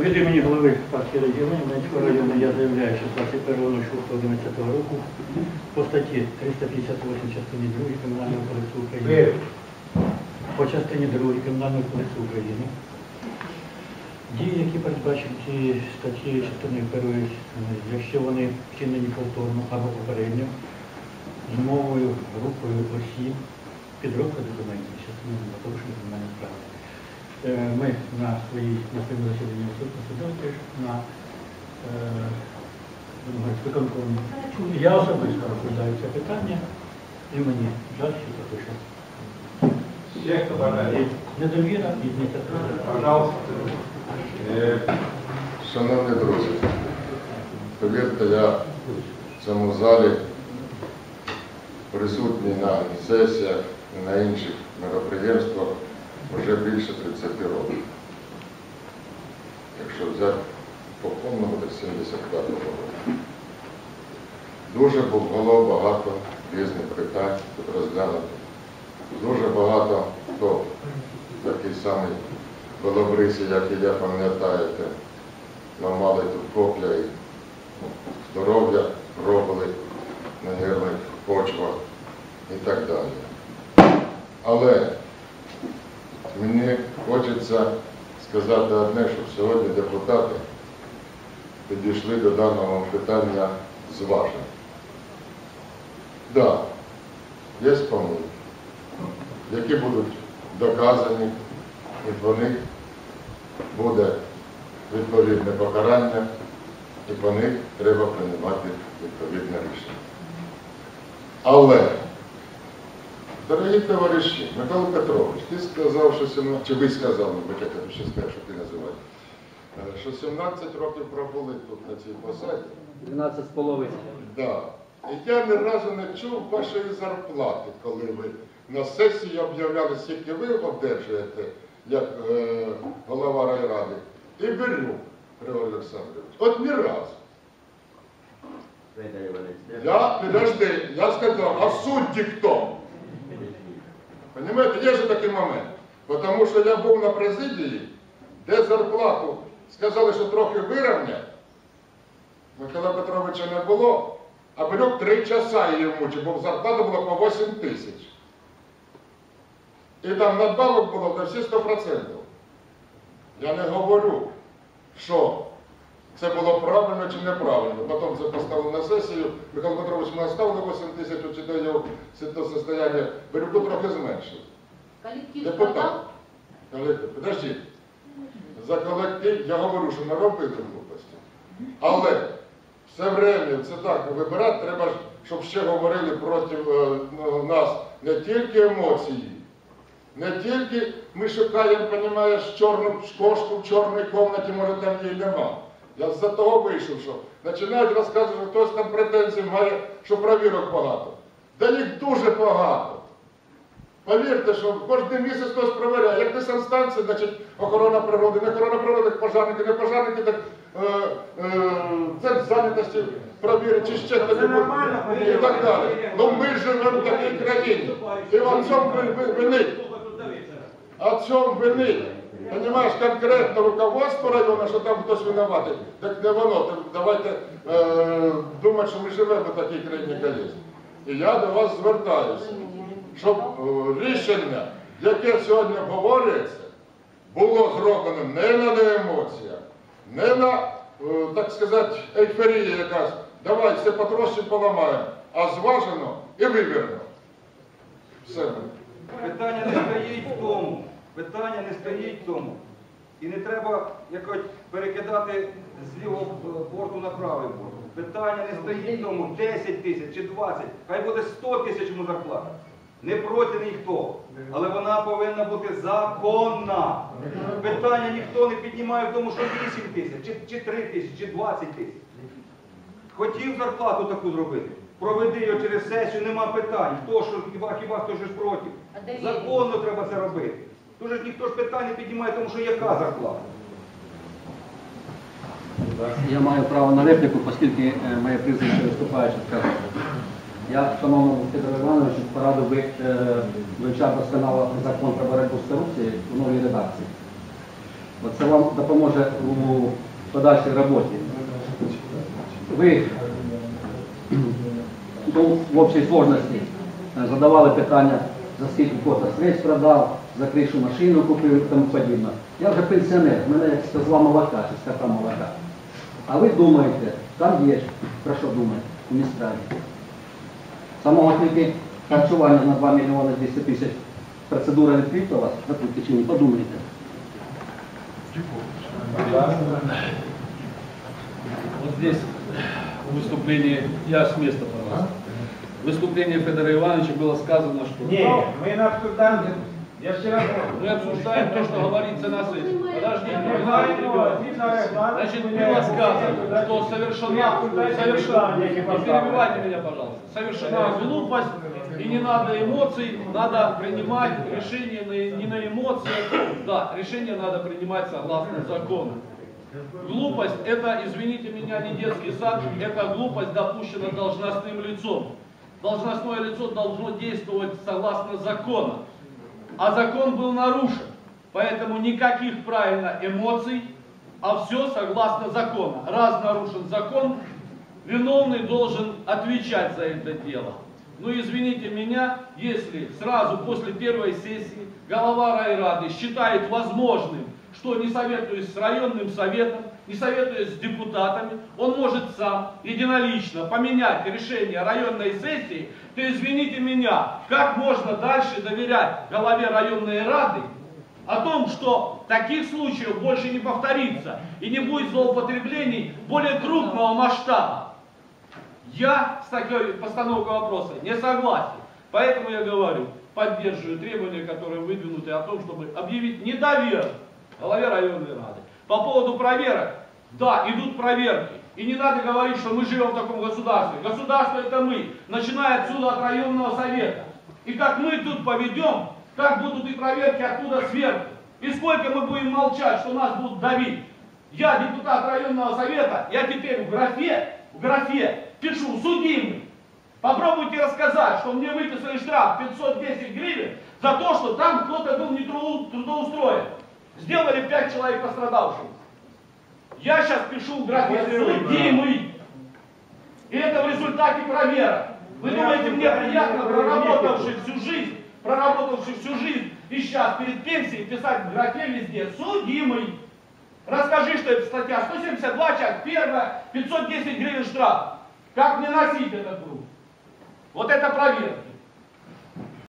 Від імені голови партії регіонів Донецького району я заявляю, що 21.06.11 року по статті 358 частині 2 Кримінального кодексу України. По частині 2 Кримінального кодексу України. Дії, які передбачені ці статті першої, е, якщо вони вчинені повторно або попередньо, з мовою, групою осіб, підробка документів, частиною для порушення кримінальних прав. Е, Ми на своїй на своєму засіданні суд судові на виконкомі. Я особисто розглядаю це питання і мені жаль, що Ще хто бажає? і недовіра і ініціатива. Пожалуйста. Е, Шановні друзі, повірте, я в цьому залі присутній на сесіях і на інших мероприємствах вже більше 30 років. Якщо взяти по повному, то 75 року. Дуже було багато різних питань тут розглянути. Дуже багато хто такий самий Белобрисі, як і я, пам'ятаєте, ламали тут копля і ну, здоров'я робили на нервних почвах і так далі. Але мені хочеться сказати одне, що сьогодні депутати підійшли до даного питання зважено. Так, да, є помилки, які будуть доказані, і по них буде відповідне покарання, і по них треба приймати відповідне рішення. Але, дорогі товариші, Михайло Петрович, ти сказав, що 17, чи ви сказали, я тебе ще скажу, що ти називаєш, е, що 17 років пробули тут на цій посаді. 12 з половиною. Да. І я ні разу не чув вашої зарплати, коли ви на сесії об'являли, скільки ви одержуєте як е, голова райради. І беру, Григорій Олександрович. От ні разу. Я, підожди, я сказав, а судді хто? Понимаете, є же такий момент. Тому що я був на президії, де зарплату сказали, що трохи вирівнять. Михайла Петровича не було, а Белюк три часа її мучив, бо зарплата була по 8 тисяч. І там надбавок було на всі 100%. Я не говорю, що це було правильно чи неправильно. Потім це поставили на сесію. Михайло Петрович ми оставили 8 тисяч, його то состояние, Белюку трохи зменшив. Коллектив Депутат. Колектив, подождіть. За колектив я говорю, що не робити глупості. Але все время це так, вибирати треба, щоб ще говорили проти е, ну, нас не тільки емоції, не тільки ми шукаємо, розумієш, чорну кошку в чорній кімнаті, може там її нема. Я з-за того вийшов, що починають розказувати, що хтось там претензій має, що провірок багато. Да їх дуже багато. Повірте, що кожен місяць хтось перевіряє. Як не санстанція, значить охорона природи, не охорона природи, так пожарники, не пожарники, так е, е, центр зайнятості провірить, чи ще хтось і так далі. Ну ми живемо в такій країні. І в цьому ви- ви- винить. А в цьому винить. Понимаєш, конкретно руководство району, що там хтось винуватий, так не воно. Так давайте е, думати, що ми живемо в такій країні колись. І я до вас звертаюся щоб рішення, яке сьогодні обговорюється, було зроблено не на емоціях, не на, е, так сказати, ейфорії якась, давай все потрошки поламаємо, а зважено і вивірно. Все. Питання не стоїть в тому. Питання не стоїть в тому. І не треба якось перекидати з лівого борту на правий борт. Питання не стоїть в тому 10 тисяч чи 20, хай буде 100 тисяч йому зарплата. Не проти ніхто, але вона повинна бути законна. Питання ніхто не піднімає в тому, що 8 тисяч, чи, чи 3 тисячі, чи 20 тисяч. Хотів зарплату таку зробити. Проведи його через сесію, нема питань. Хто що, хіба, хіба хто щось проти. Законно треба це робити. Дуже ж ніхто ж питань не піднімає, тому що яка зарплата. Я маю право на репліку, оскільки е, моє прізвище виступаючи сказав. Я, шановному Федору Івановичу, порадив би е, вивчати досконало закон про боротьбу з корупцією в новій редакції. Це вам допоможе у подальшій роботі. Ви в общій сложності е, задавали питання, за скільки кота средств продав, за кришу машину купив і тому подібне. Я вже пенсіонер, в мене як з молока чи з кота молока. А ви думаєте, там є, про що думаєте, у містраді. Самого тільки харчування на 2 мільйони 200 тисяч процедура відкрита вас, Запитайте, не подумайте. Вот здесь в выступлении, я с места, пожалуйста. В выступлении Федора Ивановича было сказано, что Ні, ми не обсуждаємо. Я ще раз говорю. мы обсуждаем то, что говорится на сессии. Подождите, Ми ребята, маємо ребята. згідно регламенту, Значит, ми было не сказано, что совершена, совершена, не перебивайте меня, пожалуйста, совершена глупость, и не надо эмоций, надо принимать решение на- не на эмоциях, да, решение надо принимать согласно закону. Глупость – это, извините меня, не детский сад, это глупость допущена должностным лицом. Должностное лицо должно действовать согласно закону. А закон был нарушен. Поэтому никаких правильно эмоций, а все согласно закону. Раз нарушен закон, виновный должен отвечать за это дело. Ну извините меня, если сразу после первой сессии голова райрады считает возможным, что не советуясь с районным советом, не советуясь с депутатами, он может сам единолично поменять решение районной сессии, то извините меня, как можно дальше доверять голове районной рады о том, что таких случаев больше не повторится и не будет злоупотреблений более крупного масштаба. Я с такой постановкой вопроса не согласен. Поэтому я говорю, поддерживаю требования, которые выдвинуты о том, чтобы объявить недоверие главе районной рады. По поводу проверок, да, идут проверки. И не надо говорить, что мы живем в таком государстве. Государство это мы, начиная отсюда от районного совета. И как мы тут поведем, так будут и проверки оттуда сверху. И сколько мы будем молчать, что нас будут давить. Я депутат районного совета, я теперь в графе, в графе пишу судимый. Попробуйте рассказать, что мне выписали штраф 510 гривен за то, что там кто-то был не тру- трудоустроен. Сделали 5 человек пострадавших. Я сейчас пишу в графе судимый. И это в результате проверок. Вы думаете, мне приятно, проработавший всю жизнь, проработавший всю жизнь, и сейчас перед пенсией писать в графе везде судимый. Расскажи, что это статья 172, часть 1, 510 гривен штраф. Как мне носить этот труд? Вот это проверка.